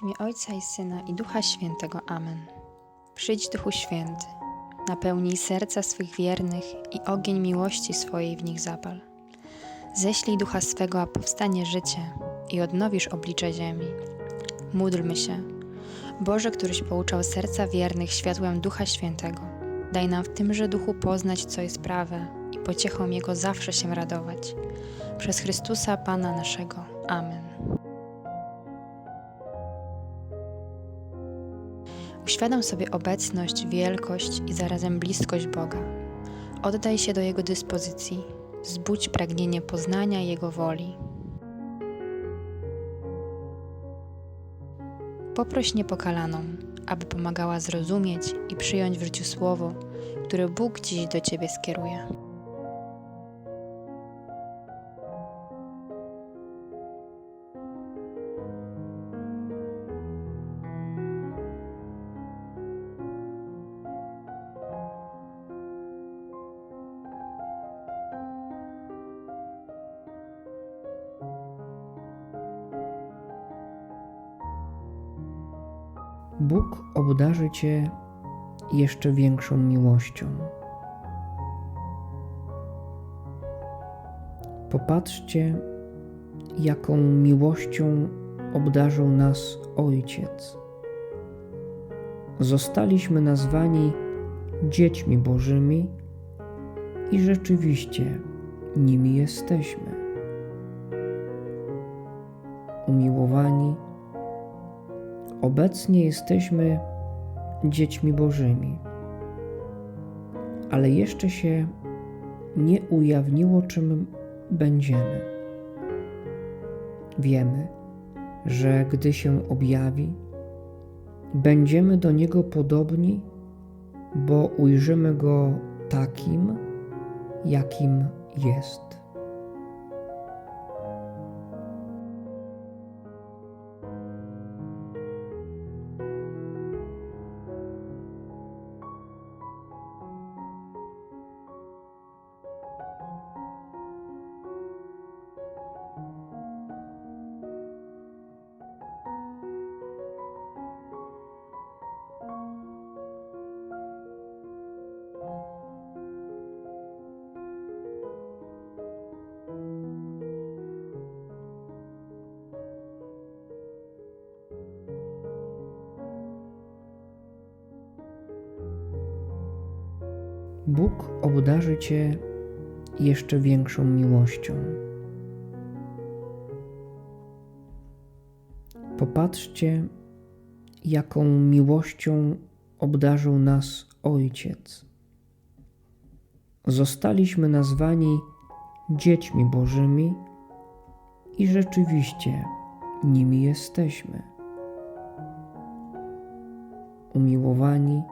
W imię Ojca i Syna i Ducha Świętego. Amen. Przyjdź Duchu Święty, napełnij serca swych wiernych i ogień miłości swojej w nich zapal. Ześlij Ducha swego, a powstanie życie i odnowisz oblicze ziemi. Módlmy się. Boże, któryś pouczał serca wiernych światłem Ducha Świętego, daj nam w tymże duchu poznać, co jest prawe i pociechą Jego zawsze się radować. Przez Chrystusa Pana naszego. Amen. Uświadom sobie obecność, wielkość i zarazem bliskość Boga. Oddaj się do Jego dyspozycji, zbudź pragnienie poznania Jego woli. Poproś niepokalaną, aby pomagała zrozumieć i przyjąć w życiu słowo, które Bóg dziś do Ciebie skieruje. Bóg obdarzy Cię jeszcze większą miłością. Popatrzcie, jaką miłością obdarzył nas Ojciec. Zostaliśmy nazwani dziećmi Bożymi i rzeczywiście nimi jesteśmy. Umiłowani, Obecnie jesteśmy dziećmi Bożymi, ale jeszcze się nie ujawniło, czym będziemy. Wiemy, że gdy się objawi, będziemy do Niego podobni, bo ujrzymy Go takim, jakim jest. Bóg obdarzy Cię jeszcze większą miłością. Popatrzcie, jaką miłością obdarzył nas Ojciec. Zostaliśmy nazwani dziećmi Bożymi i rzeczywiście nimi jesteśmy. Umiłowani,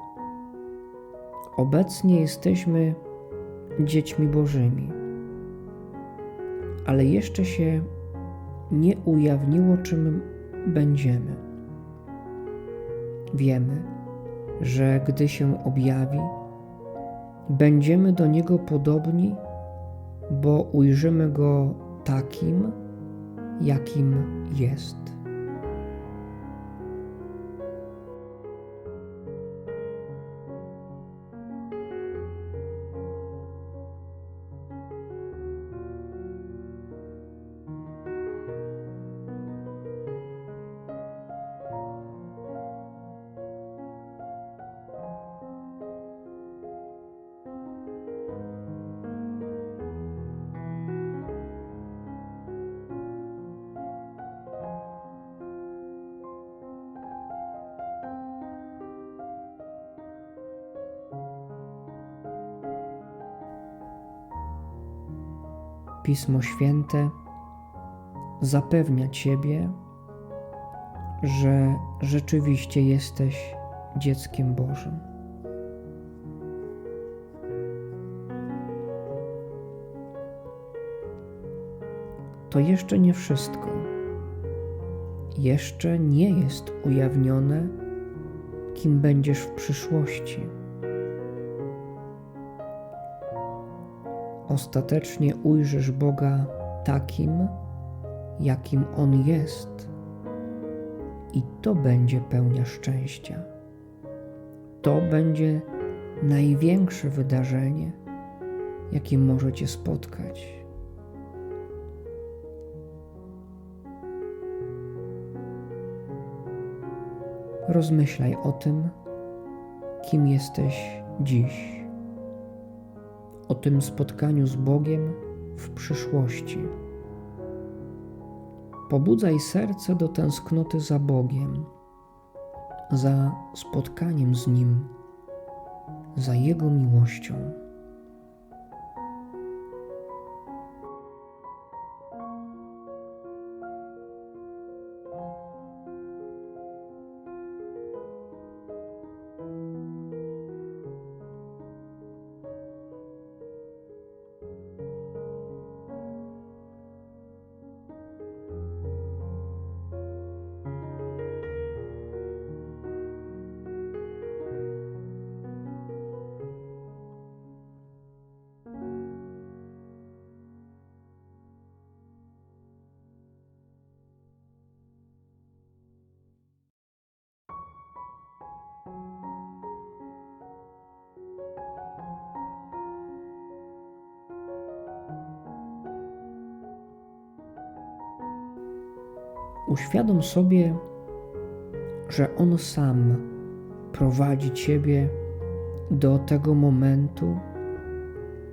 Obecnie jesteśmy dziećmi Bożymi, ale jeszcze się nie ujawniło, czym będziemy. Wiemy, że gdy się objawi, będziemy do Niego podobni, bo ujrzymy Go takim, jakim jest. Pismo Święte zapewnia Ciebie, że rzeczywiście jesteś dzieckiem Bożym. To jeszcze nie wszystko. Jeszcze nie jest ujawnione, kim będziesz w przyszłości. Ostatecznie ujrzysz Boga takim, jakim On jest. I to będzie pełnia szczęścia. To będzie największe wydarzenie, jakie możecie spotkać. Rozmyślaj o tym, kim jesteś dziś, o tym spotkaniu z Bogiem w przyszłości. Pobudzaj serce do tęsknoty za Bogiem, za spotkaniem z Nim, za Jego miłością. Uświadom sobie, że On sam prowadzi Ciebie do tego momentu,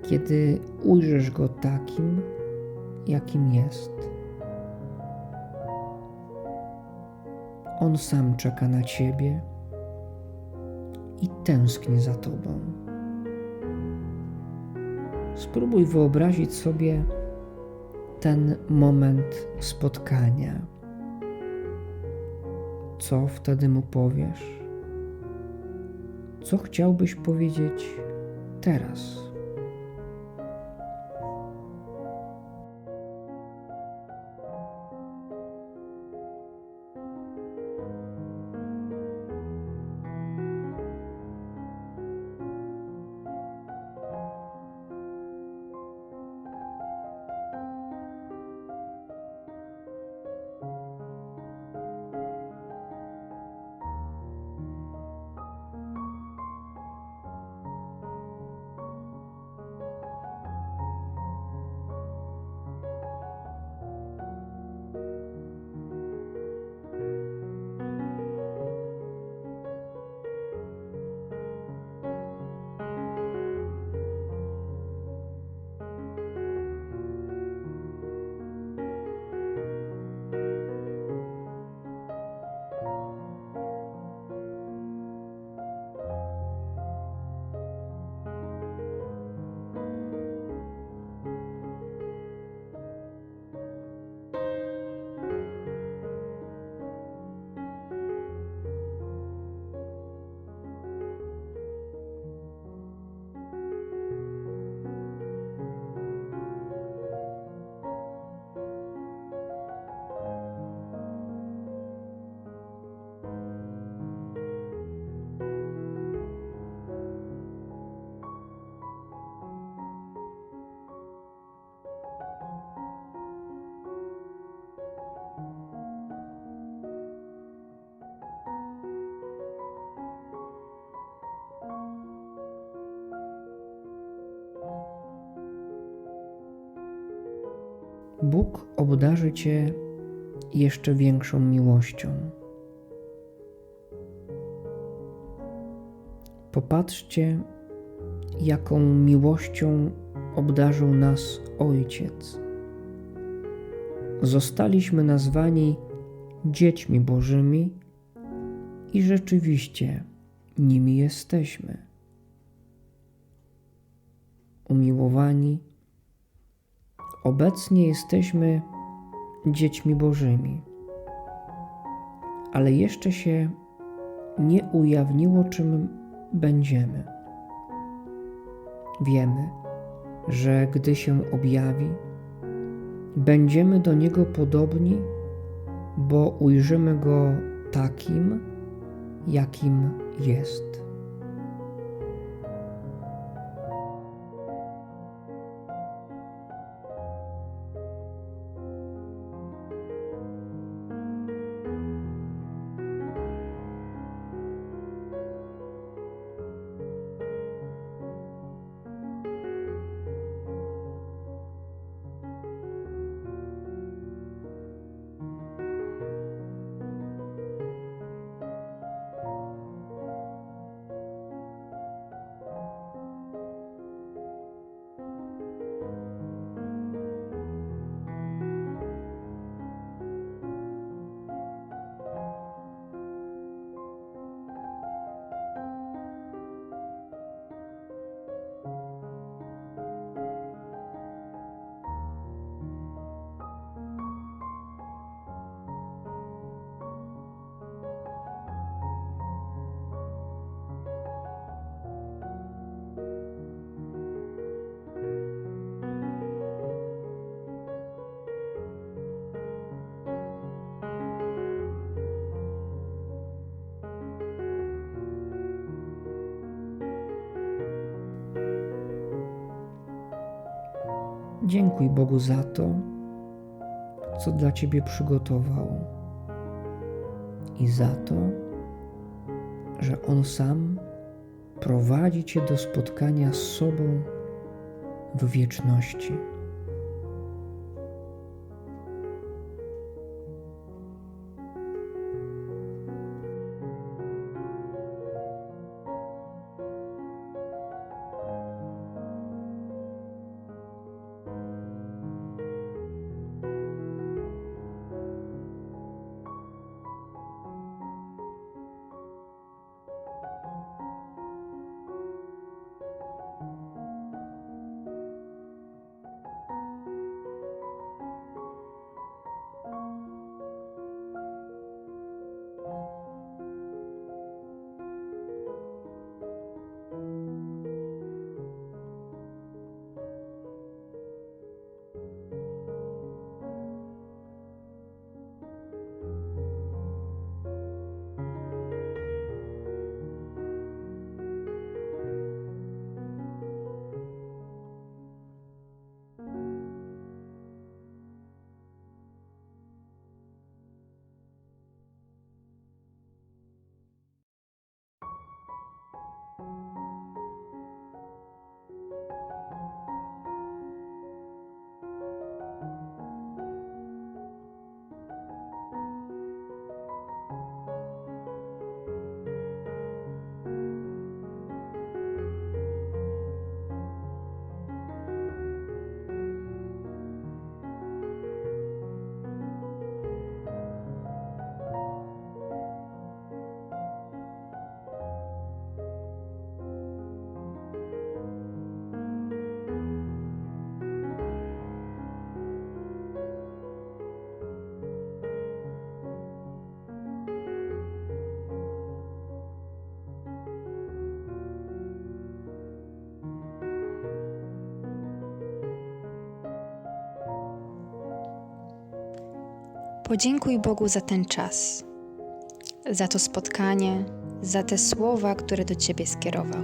kiedy ujrzysz Go takim, jakim jest. On sam czeka na Ciebie i tęskni za Tobą. Spróbuj wyobrazić sobie ten moment spotkania. Co wtedy mu powiesz? Co chciałbyś powiedzieć teraz? Bóg obdarzy Cię jeszcze większą miłością. Popatrzcie, jaką miłością obdarzył nas Ojciec. Zostaliśmy nazwani dziećmi Bożymi i rzeczywiście nimi jesteśmy. Umiłowani, Obecnie jesteśmy dziećmi Bożymi, ale jeszcze się nie ujawniło, czym będziemy. Wiemy, że gdy się objawi, będziemy do Niego podobni, bo ujrzymy Go takim, jakim jest. Dziękuj Bogu za to, co dla Ciebie przygotował i za to, że On sam prowadzi Cię do spotkania z sobą w wieczności. Podziękuj Bogu za ten czas, za to spotkanie, za te słowa, które do Ciebie skierował.